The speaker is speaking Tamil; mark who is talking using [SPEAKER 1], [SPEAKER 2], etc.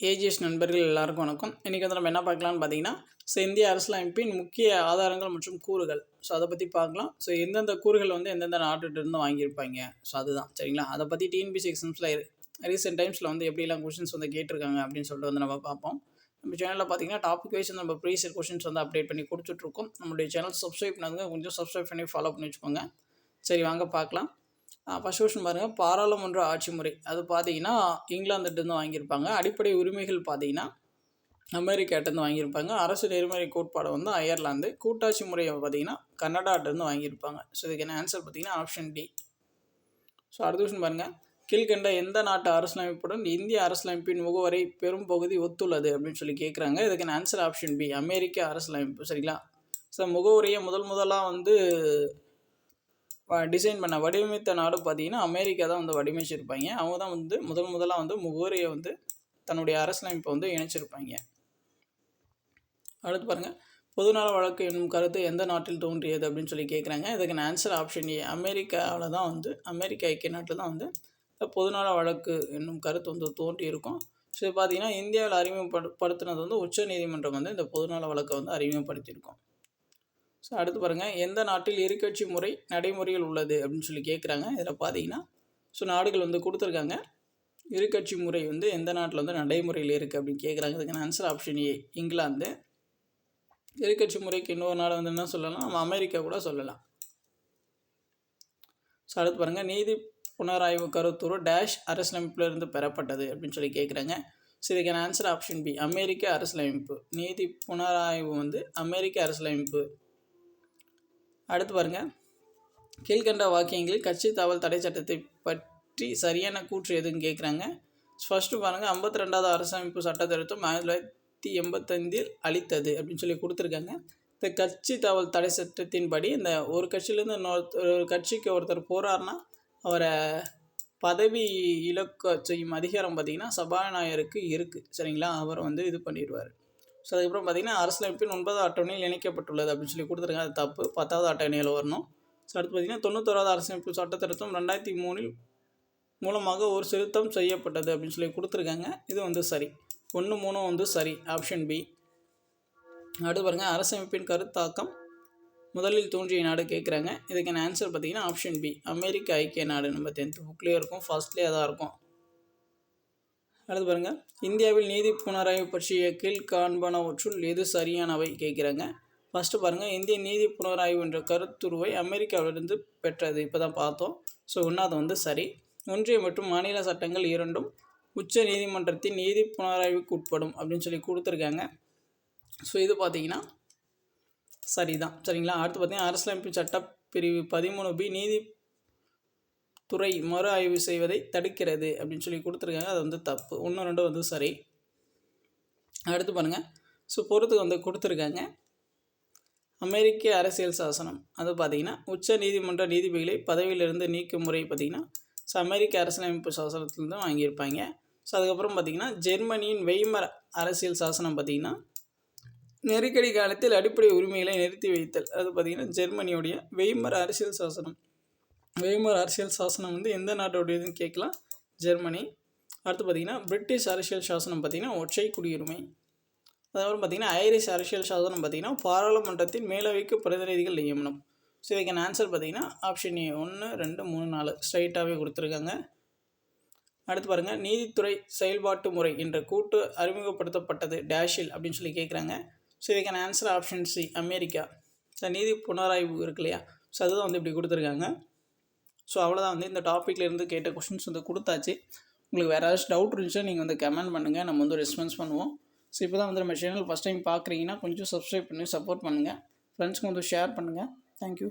[SPEAKER 1] ஏஜிஎஸ் நண்பர்கள் எல்லாருக்கும் வணக்கம். இன்றைக்கி வந்து நம்ம என்ன பார்க்கலாம்னு பார்த்தீங்கன்னா ஸோ இந்திய அரசியலமைப்பின் முக்கிய ஆதாரங்கள் மற்றும் கூறுகள். ஸோ அதை பற்றி பார்க்கலாம். ஸோ எந்தெந்த கூறுகள் வந்து எந்தெந்த நாட்டுகிட்ட வாங்கியிருப்பாங்க? ஸோ அதுதான். சரிங்களா? அதை பற்றி டிஎன்பிசி எக்ஸாம்ஸில் ரீசெண்ட் டைம்ஸில் வந்து எப்படிலாம் கொஷின்ஸ் வந்து கேட்டிருக்காங்க அப்படின்னு சொல்லிட்டு வந்து நம்ம பார்ப்போம். நம்ம சேனலில் பார்த்தீங்கன்னா டாபிக் வைஸ் நம்ம ப்ரீசியர் கொஷின்ஸ் வந்து அப்டேட் பண்ணி கொடுத்துட்ருக்கோம். நம்மளுடைய சேனல் சப்ஸ்கிரைப் பண்ணாதுங்க கொஞ்சம் சப்ஸ்கிரைப் பண்ணி ஃபாலோ பண்ணி வச்சுக்கோங்க. சரி வாங்க பார்க்கலாம். ஃபஸ்ட் கொஷின் பாருங்கள் பாராளுமன்ற ஆட்சி முறை. அது பார்த்தீங்கன்னா இங்கிலாந்துகிட்டேருந்து வாங்கியிருப்பாங்க. அடிப்படை உரிமைகள் பார்த்தீங்கன்னா அமெரிக்காட்டேருந்து வாங்கியிருப்பாங்க. அரசு நெறிமுறை கோட்பாடு வந்து அயர்லாந்து. கூட்டாட்சி முறையை பார்த்தீங்கன்னா கன்னடாட்டேருந்து வாங்கியிருப்பாங்க. ஸோ இதுக்கான ஆன்சர் பார்த்தீங்கன்னா ஆப்ஷன் டி ஸோ அடுத்த கொஷின் பாருங்கள் கீழ்கண்ட எந்த நாட்டு அரசியலமைப்புடன் இந்திய அரசியலமைப்பின் முகவரை பெரும் பகுதி ஒத்துள்ளது அப்படின்னு சொல்லி கேட்குறாங்க இதுக்கான ஆன்சர் ஆப்ஷன் பி அமெரிக்க அரசியலமைப்பு. சரிங்களா? ஸோ முகவரியை முதல் முதலாக வந்து டிசைன் பண்ண வடிவமைத்த நாடு பார்த்தீங்கன்னா அமெரிக்கா தான் வந்து வடிவமைச்சிருப்பாங்க. அவங்க தான் வந்து முதல் முதலாக வந்து முகவரியை வந்து தன்னுடைய அரசியலமைப்பை வந்து இணைச்சிருப்பாங்க. அடுத்து பாருங்கள் பொதுநல வழக்கு என்னும் கருத்து எந்த நாட்டில் தோன்றியது அப்படின்னு சொல்லி கேட்குறாங்க இதுக்கு ஆன்சர் ஆப்ஷன் ஏ அமெரிக்காவில் தான் வந்து அமெரிக்கா ஐக்கிய நாட்டில் தான் வந்து பொதுநல வழக்கு என்னும் கருத்து வந்து தோன்றியிருக்கும். ஸோ பார்த்தீங்கன்னா இந்தியாவில் அறிமுகப்படுத்தினது வந்து உச்ச நீதிமன்றம் வந்து இந்த பொதுநல வழக்கை வந்து அறிமுகப்படுத்தியிருக்கோம். ஸோ அடுத்து பாருங்கள் எந்த நாட்டில் இருக்கட்சி முறை நடைமுறையில் உள்ளது அப்படின்னு சொல்லி கேட்குறாங்க இதில் பார்த்தீங்கன்னா ஸோ நாடுகள் வந்து கொடுத்துருக்காங்க. இருக்கட்சி முறை வந்து எந்த நாட்டில் வந்து நடைமுறையில் இருக்குது அப்படின்னு கேட்குறாங்க இதுக்கான ஆன்சர் ஆப்ஷன் ஏ இங்கிலாந்து. இருக்கட்சி முறைக்கு இன்னொரு நாடு வந்து என்ன சொல்லலாம்? நம்ம அமெரிக்கா கூட சொல்லலாம். ஸோ அடுத்து பாருங்கள் நீதி புனராய்வு கருத்துரு டேஷ் அரசியலமைப்பிலிருந்து பெறப்பட்டது அப்படின்னு சொல்லி கேட்குறாங்க ஸோ இதுக்கான ஆன்சர் ஆப்ஷன் பி அமெரிக்க அரசியலமைப்பு. நீதி புனராய்வு வந்து அமெரிக்க அரசியலமைப்பு அடுத்து பாருங்கள் கீழ்கண்ட வாக்கியங்களில் கட்சி தாவல் தடை சட்டத்தை பற்றி சரியான கூற்று எதுன்னு கேட்குறாங்க ஃபஸ்ட்டு பாருங்கள் ஐம்பத்தி ரெண்டாவது அரசமைப்பு சட்ட திருத்தம் ஆயிரத்தி தொள்ளாயிரத்தி எண்பத்தஞ்சில் அளித்தது அப்படின்னு சொல்லி கொடுத்துருக்காங்க. இந்த கட்சி தாவல் தடை சட்டத்தின்படி இந்த ஒரு கட்சியிலேருந்து இன்னொரு ஒரு கட்சிக்கு ஒருத்தர் போகிறாருன்னா அவரை பதவி இழக்க செய்யும் அதிகாரம் பார்த்திங்கன்னா சபாநாயகருக்கு இருக்குது சரிங்களா? அவர் வந்து இது பண்ணிடுவார். ஸோ அதுக்கப்புறம் பார்த்திங்கன்னா அரசியலமைப்பின் ஒன்பதாவது அட்டவணையில் இணைக்கப்பட்டுள்ளது அப்படின்னு சொல்லி கொடுத்துருக்காங்க. அது தப்பு. பத்தாவது அட்டவணையில் வரணும். ஸோ அடுத்து பார்த்திங்கன்னா தொண்ணூத்தோராவது அரசியலமைப்பு சட்ட திருத்தம் ரெண்டாயிரத்தி மூணில் மூலமாக ஒரு திருத்தம் செய்யப்பட்டது அப்படின்னு சொல்லி கொடுத்துருக்காங்க. இது வந்து சரி. ஒன்று மூணும் வந்து சரி. ஆப்ஷன் பி அடுத்து பாருங்கள் அரசமைப்பின் கருத்தாக்கம். முதலில் தோன்றிய நாடு கேட்குறாங்க இதுக்கான ஆன்சர் பார்த்திங்கன்னா ஆப்ஷன் பி அமெரிக்க ஐக்கிய நாடு நம்ம டென்த்து புக்லேயே இருக்கும். ஃபர்ஸ்ட்லேயே தான் இருக்கும். அடுத்து பாருங்கள் இந்தியாவில் நீதி புனராய்வு பற்றிய கீழ் காண்பனவற்றுள் எது சரியானவை கேட்குறாங்க. ஃபஸ்ட்டு பாருங்கள் இந்திய நீதி புனராய்வு என்ற கருத்துருவை அமெரிக்காவிலிருந்து பெற்றது. இப்போ தான் பார்த்தோம். ஸோ ஒன்றாவது வந்து சரி. ஒன்றிய மற்றும் மாநில சட்டங்கள் இரண்டும் உச்ச நீதிமன்றத்தின் நீதி புனராய்வுக்கு உட்படும் அப்படின்னு சொல்லி கொடுத்துருக்காங்க. ஸோ இது பார்த்தீங்கன்னா சரிதான். சரிங்களா? அடுத்து பார்த்தீங்கன்னா அரசியலமைப்பு சட்டப்பிரிவு பதிமூணு பி நீதி துறை மறு ஆய்வு செய்வதை தடுக்கிறது அப்படின்னு சொல்லி கொடுத்துருக்காங்க. அது வந்து தப்பு. ஒன்று ரெண்டு வந்து சரி. அடுத்து பாருங்கள் ஸோ பொறுத்துக்கு வந்து கொடுத்துருக்காங்க. அமெரிக்க அரசியல் சாசனம். அது பார்த்திங்கன்னா உச்ச நீதிமன்ற நீதிபதிகளை பதவியிலிருந்து நீக்கும் முறை பார்த்திங்கன்னா ஸோ அமெரிக்க அரசியலமைப்பு சாசனத்துலேருந்து வாங்கியிருப்பாங்க. ஸோ அதுக்கப்புறம் பார்த்திங்கன்னா ஜெர்மனியின் வெய்மர் அரசியல் சாசனம் பார்த்திங்கன்னா நெருக்கடி காலத்தில் அடிப்படை உரிமைகளை நிறுத்தி வைத்தல். அது பார்த்திங்கன்னா ஜெர்மனியுடைய வெய்மர் அரசியல் சாசனம். வேமர் அரசியல் சாசனம் வந்து எந்த நாட்டோடையதுன்னு கேட்கலாம். ஜெர்மனி. அடுத்து பார்த்திங்கன்னா பிரிட்டிஷ் அரசியல் சாசனம் பார்த்திங்கன்னா ஒற்றை குடியுரிமை. அதுக்கப்புறம் பார்த்திங்கன்னா ஐரிஷ் அரசியல் சாசனம் பார்த்திங்கன்னா பாராளுமன்றத்தின் மேலவைக்கு பிரதிநிதிகள் நியமனம். ஸோ இதுக்கான ஆன்சர் பார்த்திங்கன்னா ஆப்ஷன் ஏ ஒன்று ரெண்டு மூணு நாலு. ஸ்ட்ரைட்டாகவே கொடுத்துருக்காங்க. அடுத்து பாருங்கள் நீதித்துறை செயல்பாட்டு முறை என்ற கூட்டு அறிமுகப்படுத்தப்பட்டது டேஷில் அப்படின்னு சொல்லி கேட்குறாங்க. ஸோ இதுக்கான answer option C America. So நீதி புனராய்வு இருக்கு இல்லையா? ஸோ அதுதான் வந்து இப்படி கொடுத்துருக்காங்க. ஸோ அவ்வளோதான் வந்து இந்த டாப்பிக்லேருந்து கேட்ட கொஷின்ஸ் வந்து கொடுத்தாச்சு. உங்களுக்கு வேறு ஏதாச்சும் டவுட் இருந்துச்சுன்னா நீங்கள் வந்து கமெண்ட் பண்ணுங்கள் நம்ம வந்து ரெஸ்பான்ஸ் பண்ணுவோம். ஸோ இப்போ தான் வந்து நம்ம சேனல் ஃபஸ்ட் டைம் பார்க்குறீங்கன்னா கொஞ்சம் சப்ஸ்கிரைப் பண்ணி சப்போர்ட் பண்ணுங்கள் ஃப்ரெண்ட்ஸ்க்கு வந்து ஷேர் பண்ணுங்கள் தேங்க்யூ